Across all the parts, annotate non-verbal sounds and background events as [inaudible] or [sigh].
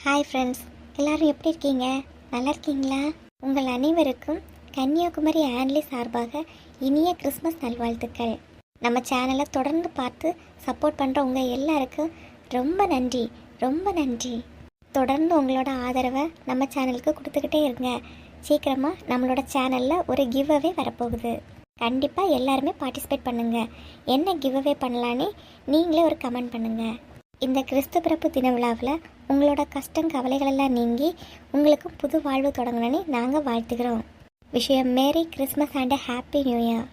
Hi friends எல்லாரும் எப்படி இருக்கீங்க? நல்லா இருக்கீங்களா? உங்கள் அனைவருக்கும் கன்னியாகுமரி ஆன்லி சார்பாக இனிய கிறிஸ்மஸ் நல்வாழ்த்துக்கள். நம்ம சேனலை தொடர்ந்து பார்த்து சப்போர்ட் பண்ணுற உங்கள் எல்லாருக்கும் ரொம்ப நன்றி ரொம்ப நன்றி. தொடர்ந்து உங்களோட ஆதரவை நம்ம சேனலுக்கு கொடுத்துக்கிட்டே இருங்க. சீக்கிரமாக நம்மளோட சேனலில் ஒரு கிவ் அவே வரப்போகுது. கண்டிப்பாக எல்லாருமே பார்ட்டிசிபேட் பண்ணுங்கள் என்ன கிவ் அவே பண்ணலான்னு நீங்களே ஒரு கமெண்ட் பண்ணுங்கள் இந்த கிறிஸ்து பிறப்பு தின விழாவில் உங்களோட கஷ்டம் கவலைகளெல்லாம் நீங்கி உங்களுக்கு புது வாழ்வு தொடங்கணும்னு நாங்கள் வாழ்த்துக்கிறோம். விஷயம் merry Christmas and happy new year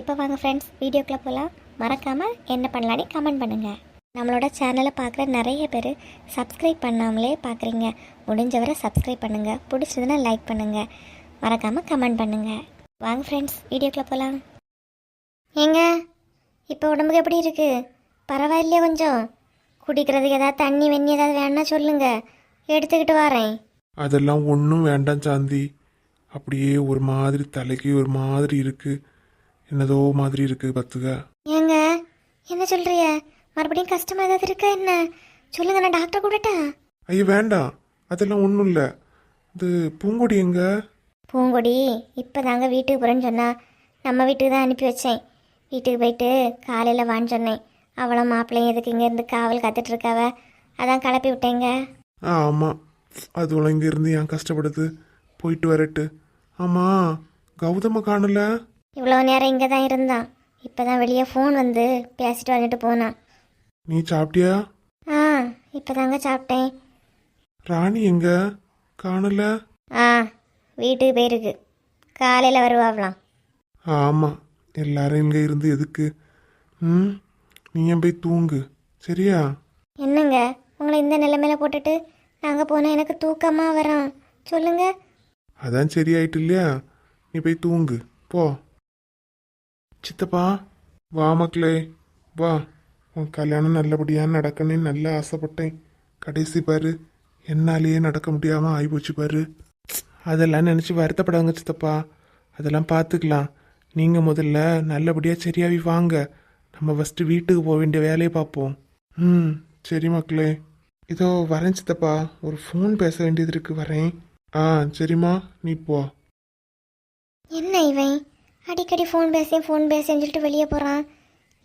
இப்போ வாங்க ஃப்ரெண்ட்ஸ் வீடியோக்குள்ளே போகலாம் மறக்காமல் என்ன பண்ணலான்னு கமெண்ட் பண்ணுங்கள் நம்மளோட சேனலை பார்க்குற நிறைய பேர் சப்ஸ்கிரைப் பண்ணாமலே பார்க்குறீங்க. முடிஞ்சவரை சப்ஸ்கிரைப் பண்ணுங்கள் பிடிச்சதுன்னா லைக் பண்ணுங்கள் மறக்காமல் கமெண்ட் பண்ணுங்கள் வாங்க ஃப்ரெண்ட்ஸ் வீடியோக்குள்ளே போகலாம் ஏங்க இப்போ உடம்புக்கு எப்படி இருக்குது பரவாயில்லையா கொஞ்சம்? குடிக்கிறதுக்கு ஏதாவது தண்ணி வெண்ணி ஏதாவது வேணா சொல்லுங்க. எடுத்துக்கிட்டு வரேன். அதெல்லாம் ஒன்றும் வேண்டாம் சாந்தி. அப்படியே ஒரு மாதிரி தலைக்கு ஒரு மாதிரி இருக்கு. என்னதோ மாதிரி இருக்கு பத்துக ஏங்க என்ன சொல்றிய? மறுபடியும் கஷ்டமா ஏதாவது இருக்கா என்ன? சொல்லுங்க நான் டாக்டர் கூடட்டா? ஐயோ வேண்டாம். அதெல்லாம் ஒன்றும் இல்லை. இது பூங்கொடி எங்க? பூங்கொடி இப்போதாங்க வீட்டுக்கு போகிறேன்னு சொன்னா நம்ம வீட்டுக்கு தான் அனுப்பி வச்சேன். வீட்டுக்கு போயிட்டு காலையில் வான்னு சொன்னேன். அவளும் மாப்பிள்ளையும் எதுக்கு இங்கேருந்து காவல் காத்துட்டு இருக்காவ அதான் கிளப்பி விட்டேங்க. ஆ ஆமாம் அதுவெல்லாம் இங்கே இருந்து ஏன் கஷ்டப்படுது? போயிட்டு வரட்டு. ஆமாம் கௌதம காணல? இவ்வளோ நேரம் இங்கே தான் இருந்தான். இப்போ தான் வெளியே ஃபோன் வந்து பேசிட்டு வந்துட்டு போனான். நீ சாப்பிட்டியா? ஆ இப்போ தாங்க சாப்பிட்டேன். ராணி எங்க? காணல? ஆ வீட்டுக்கு போயிருக்கு. காலையில் வருவாங்களாம் ஆமாம் எல்லாரும் இங்கே இருந்து எதுக்கு? ம்? நீ ஏன் போய் தூங்கு? சரியா? என்னங்க? உங்களை இந்த நிலைமையில போட்டுட்டு நாங்கள் போனால் எனக்கு தூக்கமாக வரோம். சொல்லுங்க. அதான் சரியாயிட்டு இல்லையா? நீ போய் தூங்கு. போ. சித்தப்பா வா மக்களே. வா. உன் கல்யாணம் நல்லபடியாக நடக்கணும்னு நல்லா ஆசைப்பட்டேன். கடைசி பாரு. என்னாலேயே நடக்க முடியாமல் ஆகிப்போச்சு பாரு. அதெல்லாம் நினச்சி வருத்தப்படாங்க சித்தப்பா. அதெல்லாம் பார்த்துக்கலாம். நீங்கள் முதல்ல நல்லபடியாக சரியாகி வாங்க. நம்ம ஃபஸ்ட்டு வீட்டுக்கு போக வேண்டிய வேலையை பார்ப்போம். ம் சரி மக்களே. இதோ வரேன் சித்தப்பா. ஒரு ஃபோன் பேச வேண்டியது இருக்கு. வரேன். ஆ சரிம்மா. நீ போ. என்ன இவன்? அடிக்கடி ஃபோன் பேசி ஃபோன் பேசின்னு சொல்லிட்டு வெளியே போகிறான்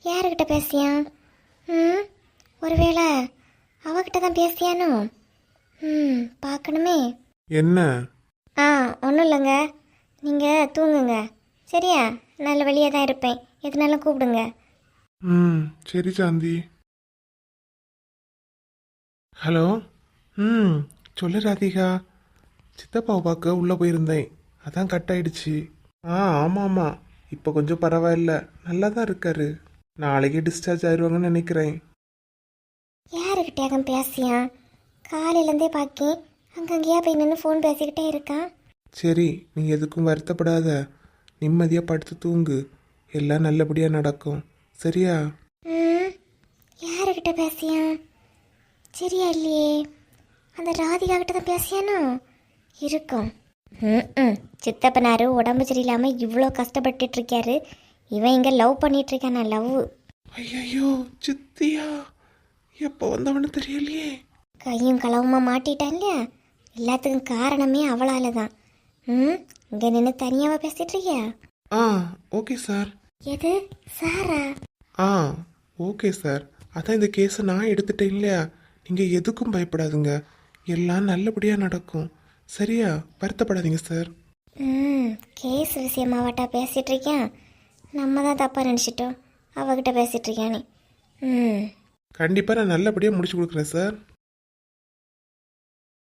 யாருக்கிட்ட பேசியான் ம் ஒருவேளை அவகிட்ட தான் பேசியானோ? ம் பார்க்கணுமே. என்ன? ஆ ஒன்றும் இல்லைங்க. நீங்கள் தூங்குங்க. சரியா? நல்ல வெளியே தான் இருப்பேன். எதுனாலும் கூப்பிடுங்க. ம். சரி சாந்தி. ஹலோ? ம். சொல்லு ராதிகா. சித்தப்பாவை பார்க்க உள்ளே போயிருந்தேன். அதான் கட் ஆயிடுச்சு. ஆ ஆமாம் ஆமாம் இப்போ கொஞ்சம் பரவாயில்ல. நல்லா தான் இருக்காரு. நாளைக்கே டிஸ்சார்ஜ் ஆயிடுவாங்கன்னு நினைக்கிறேன். யாருக்கிட்டே பேசியான் காலையிலேருந்தே பார்க்கேன் அங்கங்கேயா போய் நின்று ஃபோன் பேசிக்கிட்டே இருக்கான் சரி நீ எதுக்கும் வருத்தப்படாத. நிம்மதியாக படுத்து தூங்கு. எல்லாம் நல்லபடியாக நடக்கும். சரியா? யாருக்கிட்ட பேசியான் சரியா இல்லையே. அந்த ராதிகா கிட்ட தான் பேசியானோ? இருக்கும். ம் சித்தப்பனாரு உடம்பு சரியில்லாமல் இவ்வளோ கஷ்டப்பட்டுட்டு இருக்காரு இவன் இங்கே லவ் பண்ணிட்டு இருக்கானா லவ்? ஐயோ சித்தியா. எப்போ வந்தவனு தெரியலையே. கையும் களவுமா மாட்டிட்டான் இல்லையா? எல்லாத்துக்கும் காரணமே அவளால தான் ம்? இங்கே நின்று தனியாவா பேசிட்டு இருக்கியா ஆ ஓகே சார். எது? சாரா? ஆ ஓகே சார். அதான் இந்த கேஸை நான் எடுத்துட்டேன் இல்லையா? நீங்கள் எதுக்கும் பயப்படாதுங்க. எல்லாம் நல்லபடியாக நடக்கும். சரியா? வருத்தப்படாதீங்க சார். ம் கேஸ் விஷயமாவாட்டா பேசிட்டு இருக்கியான் நம்ம தான் தப்பாக நினச்சிட்டோம். அவகிட்ட பேசிட்டு இருக்கியானே ம். கண்டிப்பாக நான் நல்லபடியாக முடிச்சு கொடுக்குறேன் சார்.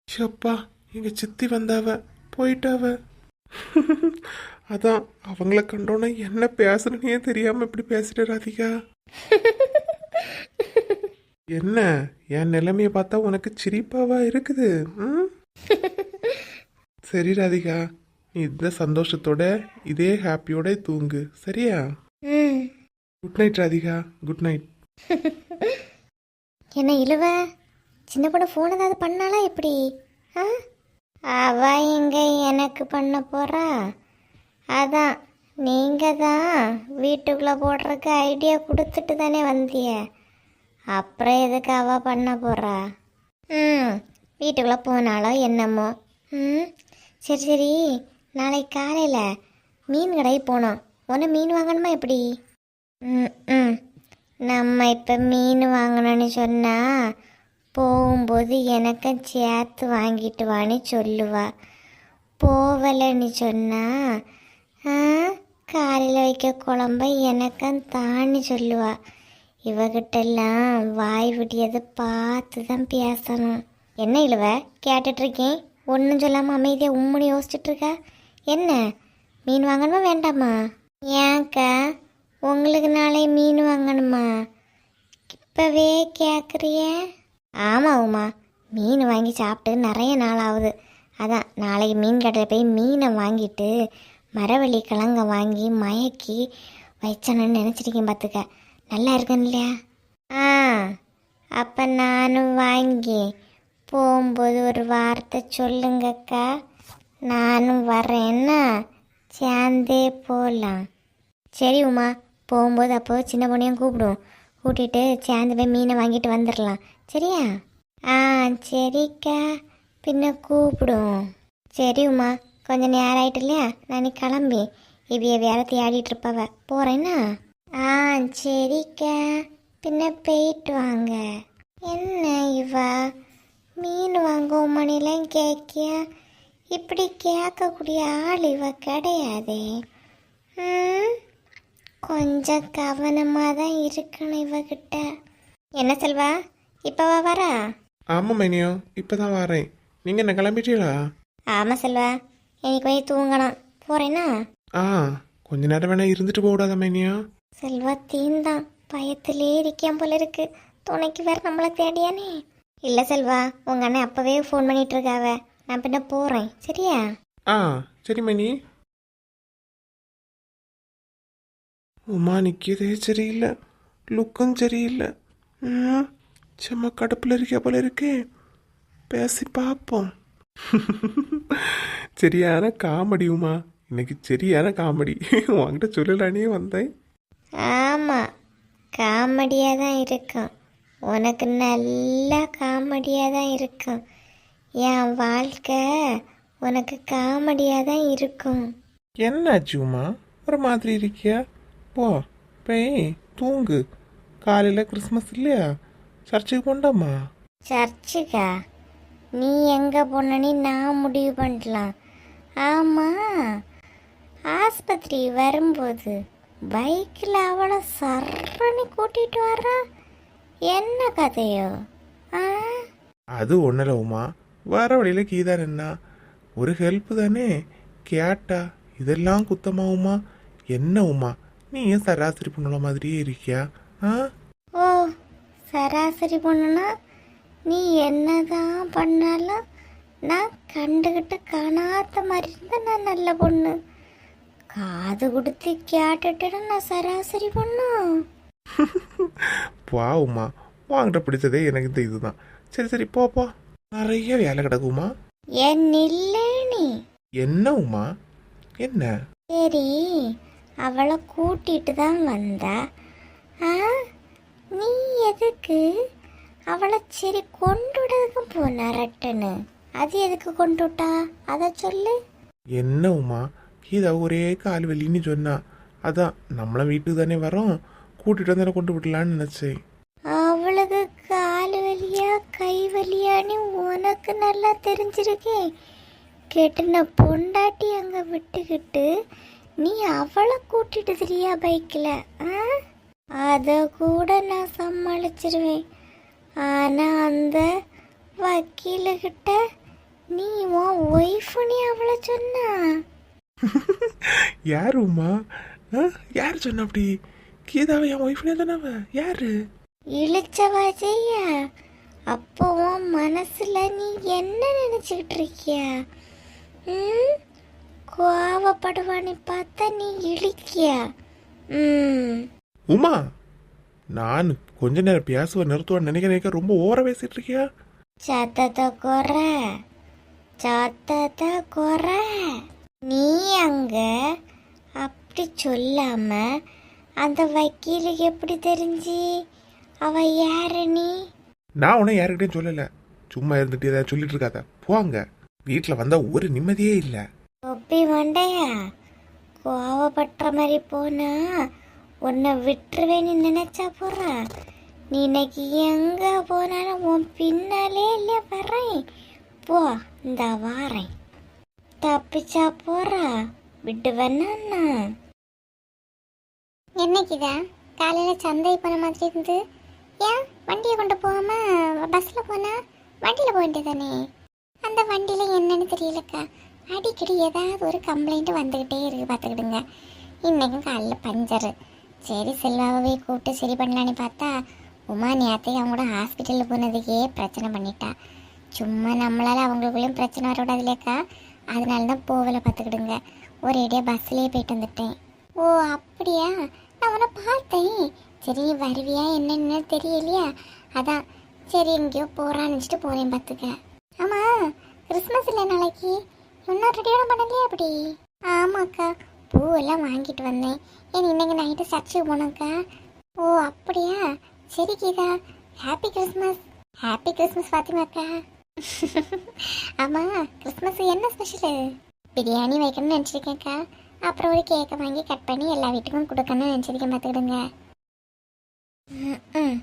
ஷப்பா எங்கள் சித்தி வந்தாவ. போயிட்டாவ. [laughs] அதான் அவங்கள கண்டோன்னே என்ன பேசுறேனே தெரியாமல் இப்படி பேசிட்டு ராதிகா. [laughs] என்ன? என் நிலைமைய பார்த்தா உனக்கு சிரிப்பாவா இருக்குது? [laughs] சரி ராதிகா நீ இந்த சந்தோஷத்தோட இதே ஹாப்பியோட தூங்கு. சரியா? Good night Radhika. Good night என்ன இழுவ? சின்ன பொண்ணு ஃபோன் ஏதாவது பண்ணாலா எப்படி? ஆ? அவ எங்க எனக்கு பண்ண போறா? அதான் நீங்க தான் வீட்டுக்குள்ள போடுறதுக்கு ஐடியா கொடுத்துட்டு தானே வந்திய. அப்புறம் எதுக்கு அவ பண்ண போறா? ம் வீட்டுக்குள்ளே போனாலோ என்னமோ. ம் சரி சரி. நாளைக்கு காலையில் மீன் கடைக்கு போனோம். உன்னை மீன் வாங்கணுமா எப்படி? ம் ம். நம்ம இப்போ மீன் வாங்கணும்னு சொன்னால் போகும்போது எனக்கும் சேர்த்து வாங்கிட்டு வான்னு சொல்லுவா. போகலைன்னு சொன்னா ஆ காலையில் வைக்க குழம்ப எனக்கும் தான்னு சொல்லுவா. இவகிட்டெல்லாம் வாய் விடியதை பார்த்து தான் பேசணும். என்ன இழுவ? கேட்டுட்ருக்கேன் ஒன்றும் சொல்லாமல் அமைதியாக உம்முன்னு யோசிச்சுட்டு இருக்கா என்ன? மீன் வாங்கணுமா வேண்டாமா? ஏன்க்கா? உங்களுக்கு நாளை மீன் வாங்கணுமா? இப்போவே கேட்குறிய ஆமாம் உமா. மீன் வாங்கி சாப்பிட்டு நிறைய நாள் ஆகுது. அதான் நாளைக்கு மீன் கடையில் போய் மீனை வாங்கிட்டு மரவள்ளி கிழங்க வாங்கி மயக்கி வச்சணும்னு நினச்சிருக்கேன் பார்த்துக்க நல்லா இருக்குன்னு இல்லையா? ஆ அப்போ நானும் வாங்கி போகும்போது ஒரு வார்த்தை சொல்லுங்கக்கா. நானும் வரேன்னா சேர்ந்தே போகலாம் சரி உமா. போகும்போது அப்போ சின்ன பொண்ணையும் கூப்பிடுவோம். கூட்டிகிட்டு சேர்ந்து போய் மீனை வாங்கிட்டு வந்துடலாம். சரியா? ஆ சரிக்கா. பின்ன கூப்பிடும். சரி உமா. கொஞ்சம் நேரம் ஆயிட்டு இல்லையா? நான் நீ கிளம்பி. இவைய வேற தேடிட்டு இருப்பவ. போகிறேன்னா ஆ சரிக்கா. பின்ன போயிட்டு வாங்க. என்ன இவ? மீன் வாங்கும் மணிலாம் கேட்கியா? இப்படி கேட்கக்கூடிய ஆள் இவ கிடையாதே. கொஞ்சம் கவனமாக தான் இருக்கணும் இவகிட்ட. என்ன செல்வா? இப்போவா வரா? ஆமாம் மைனியோ. இப்போ தான் வரேன். நீங்கள் என்ன கிளம்பிட்டீங்களா? ஆமாம் செல்வா. இன்னைக்கு போய் தூங்கணும். போகிறேன்னா ஆ கொஞ்ச நேரம் வேணா இருந்துட்டு போகக்கூடாதா மைனியோ? செல்வா தீந்தான். பயத்திலே இருக்கான் போல இருக்கு. துணைக்கு வேற நம்மளை தேடியானே. இல்லை செல்வா. உங்கள் அண்ணன் அப்போவே ஃபோன் பண்ணிட்டு இருக்காவ நான் பின்ன போகிறேன் சரியா? ஆ சரி மைனி. உமா நிற்கிறதே சரியில்லை. லுக்கும் சரியில்லை. ம் செம்ம கடுப்பில் இருக்க போல இருக்கே. பேசி பார்ப்போம் [laughs] சரியான காமெடி உமா. இன்னைக்கு சரியான காமெடி. [laughs] உன்கிட்ட சொல்லலானே வந்தேன். ஆமாம் காமெடியாக தான் இருக்கும். உனக்கு நல்ல காமெடியாக தான் இருக்கும். என் வாழ்க்கை உனக்கு காமெடியாக தான் இருக்கும். என்னாச்சு உமா? ஒரு மாதிரி இருக்கியா? போ போய் தூங்கு. காலையில் கிறிஸ்மஸ் இல்லையா? சர்ச்சுக்கு போண்டாமா சர்ச்சுக்கா? நீ எங்கே போனனி நான் முடிவு பண்ணலாம் ஆமாம் ஆஸ்பத்திரி வரும்போது பைக்கில் அவளை சர்றனி கூட்டிகிட்டு வர்றா? என்ன கதையோ? ஆ? அது ஒன்றும் உமா. வர வழியில் கீதா நின்னா ஒரு ஹெல்ப் தானே? கேட்டா இதெல்லாம் குத்தமா உமா? என்ன உமா? நீ ஏன் சராசரி பொண்ணுல மாதிரியே இருக்கியா? ஆ? சராசரி பொண்ணுனா நீ என்னதான் பண்ணாலும் நான் கண்டுகிட்டு காணாத மாதிரி இருந்தா நான் நல்ல பொண்ணு. காது கொடுத்து கேட்டுட்டு நான் சராசரி பொண்ணு? [laughs] உமா வாங்கிட்ட பிடிச்சதே எனக்கு இந்த இதுதான். சரி சரி போ போ. நிறைய வேலை கிடக்குமா? என் நில்லே நீ. என்ன உமா என்ன? சரி அவளை கூட்டிட்டு தான் வந்தா. ஆ நீ எதுக்கு? அவளை சரி கொண்டு விடறதுக்கு போன ரட்டனு அது எதுக்கு கொண்டு விட்டா அதை சொல்லு. என்ன உமா? கீதா ஒரே கால் வலின்னு சொன்னா. அதான் நம்மள வீட்டுக்கு தானே வரோம். கூட்டிட்டு வந்து கொண்டு விடலான்னு நினைச்சேன். அவளுக்கு கால் வலியா கை வலியான்னு உனக்கு நல்லா தெரிஞ்சிருக்கே. கெட்டின பொண்டாட்டி அங்க விட்டுக்கிட்டு நீ அவளை கூட்டிட்டு திரியா பைக்கில் அதை கூட நான் சமாளிச்சிருவேன். ஆனா அந்த வக்கீலுக்கிட்ட நீ உன் ஒய்ஃபுனி அவளை சொன்னா? [laughs] யாரு உமா? யாரு சொன்ன அப்படி? கீதாவை என் ஒய்ஃப்னே சொன்னவ யாரு? இழிச்சவா செய்ய அப்போ உன் மனசுல நீ என்ன நினைச்சுக்கிட்டு இருக்கிய? ம்? கோவப்படுவான்னு பார்த்தா நீ இழிக்கிய? ம். உமா நான் கொஞ்ச நேரம் பேசுவ நிறுத்துவேன்னு நினைக்க நினைக்க ரொம்ப ஓர பேசிட்டு இருக்கியா? சத்தத்தை குற சத்தத்தை குற. நீ அங்க அப்படி சொல்லாம அந்த வக்கீலுக்கு எப்படி தெரிஞ்சு? அவ யாரு நீ? நான் உன்னை யாருக்கிட்டையும் சொல்லல. சும்மா இருந்துட்டு ஏதாவது சொல்லிட்டு இருக்காத. போங்க. வீட்டில் வந்தா ஒரு நிம்மதியே இல்லை. ஒப்பி மண்டையா? கோவப்படுற மாதிரி போனா உன்னை விட்டுருவேன்னு நினைச்சா போறா. நீ இன்னைக்கு எங்க போனாலும் உன் பின்னாலே இல்லையா வரேன். போ இந்த வாரேன். தப்பிச்சா போறா. விட்டு வேணா என்னைக்குதான் காலையில சந்தை போன மாதிரி இருந்து. ஏன்? வண்டியை கொண்டு போகாம பஸ்ல போனா? வண்டியில போயிட்டு தானே அந்த வண்டியில என்னன்னு தெரியலக்கா. அடிக்கடி ஏதாவது ஒரு கம்ப்ளைண்ட் வந்துக்கிட்டே இருக்கு பார்த்துக்கிடுங்க. இன்னைக்கும் காலையில் பஞ்சரு. சரி செல்வாவே கூப்பிட்டு சரி பண்ணலான்னு பார்த்தா உமா நேரத்தையும் அவங்க கூட ஹாஸ்பிட்டலில் போனதுக்கே பிரச்சனை பண்ணிட்டா. சும்மா நம்மளால் அவங்களுக்குள்ளேயும் பிரச்சனை வரக்கூடாது இல்லையாக்கா? அதனால தான் போகலை பார்த்துக்கிடுங்க. ஒரேடியாக பஸ்லேயே போயிட்டு வந்துட்டேன். ஓ அப்படியா? நான் உன்னை பார்த்தேன். சரி நீ வருவியா என்னன்னு தெரியலையா? அதான். சரி எங்கேயோ போகிறான்னு நினச்சிட்டு போகிறேன் பார்த்துக்க. ஆமாம் கிறிஸ்மஸ் இல்லை நாளைக்கு? இன்னும் ரெடியோட பண்ணலையா அப்படி? ஆமாக்கா. பூவெல்லாம் வாங்கிட்டு வந்தேன். ஏன் இன்னைக்கு நைட்டு சர்ச்சுக்கு போனக்கா ஓ அப்படியா? சரி Geetha. Happy Christmas happy Christmas பாத்திமாக்கா. [laughs] ஆமாம் கிறிஸ்மஸ் என்ன ஸ்பெஷலு பிரியாணி வைக்கணும்னு நினச்சிருக்கேன்க்கா. அப்புறம் ஒரு கேக்கை வாங்கி கட் பண்ணி எல்லா வீட்டுக்கும் கொடுக்கணும்னு நினச்சிருக்கேன் பார்த்துக்கிடுங்க. ம்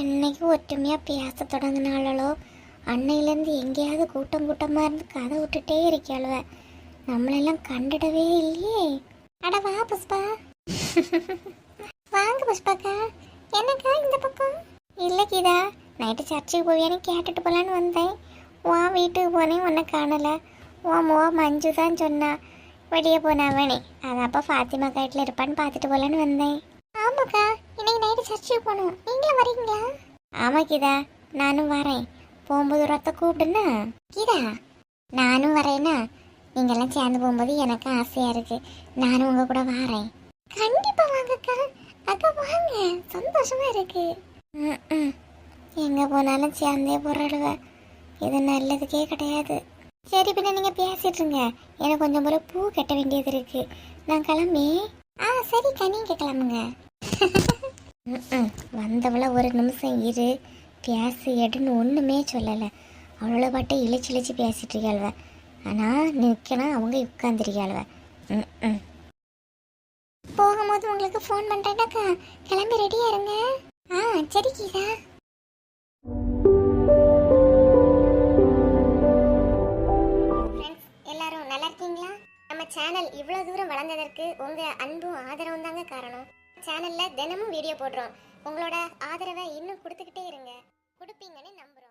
என்னைக்கு ஒற்றுமையாக பேச தொடங்கினாலோ அன்னையிலேருந்து எங்கேயாவது கூட்டம் கூட்டமாக இருந்து கதை விட்டுட்டே இருக்காளுவ நம்மளெல்லாம் கண்டுடவே இல்லையே. அட வா புஷ்பா. வாங்க புஷ்பாக்கா. என்னக்கா இந்த பக்கம்? இல்லை கீதா நைட்டு சர்ச்சுக்கு போவியான்னு கேட்டுட்டு போகலான்னு வந்தேன். உன் வீட்டுக்கு போனேன் உன்னை காணலை. உன் மோ மஞ்சு தான் சொன்னா. வெளியே போனவனே அதான் அப்போ ஃபாத்திமா கைட்டில் இருப்பான்னு பார்த்துட்டு போகலான்னு வந்தேன். ஆமாக்கா இன்னைக்கு நைட்டு சர்ச்சுக்கு போகணும். நீங்களும் வரீங்களா? ஆமாம் கீதா நானும் வரேன். போகும்போது ஒரு ஒருத்த கூப்பிடுனா கீதா நானும் வரேன்னா? நீங்கெல்லாம் சேர்ந்து போகும்போது எனக்கு ஆசையாக இருக்கு. நானும் உங்கள் கூட வரேன். கண்டிப்பாக வாங்கக்கா. அக்கா வாங்க. சந்தோஷமா இருக்கு. ம் எங்கே போனாலும் சேர்ந்தே போராடுவ. இது நல்லதுக்கே கிடையாது. சரி பின்ன நீங்கள் பேசிட்டு இருங்க. எனக்கு கொஞ்சம் போல பூ கட்ட வேண்டியது இருக்கு. நான் கிளம்பி. ஆ சரிக்கா. நீங்கள் கிளம்புங்க. ம் வந்தவள ஒரு நிமிஷம் இரு. பேசு எடுன்னு ஒன்றுமே சொல்லலை. அவ்வளோ பாட்டை இழிச்சு இழிச்சு பேசிட்டு இருக்காள்வ ஆனால் நிற்கணும் அவங்க உட்காந்துருக்காள்வ ம் போகும்போது உங்களுக்கு ஃபோன் பண்ணுறேன்னாக்கா கிளம்பி ரெடியாக இருங்க. ஆ சரி கீதா. எல்லாரும் நல்லா இருக்கீங்களா? நம்ம சேனல் இவ்வளோ தூரம் வளர்ந்ததற்கு உங்கள் அன்பும் ஆதரவும் தாங்க காரணம். சேனலில் தினமும் வீடியோ போடுறோம். உங்களோட ஆதரவை இன்னும் கொடுத்துக்கிட்டே இருங்க. கொடுப்பீங்கன்னு நம்புகிறோம்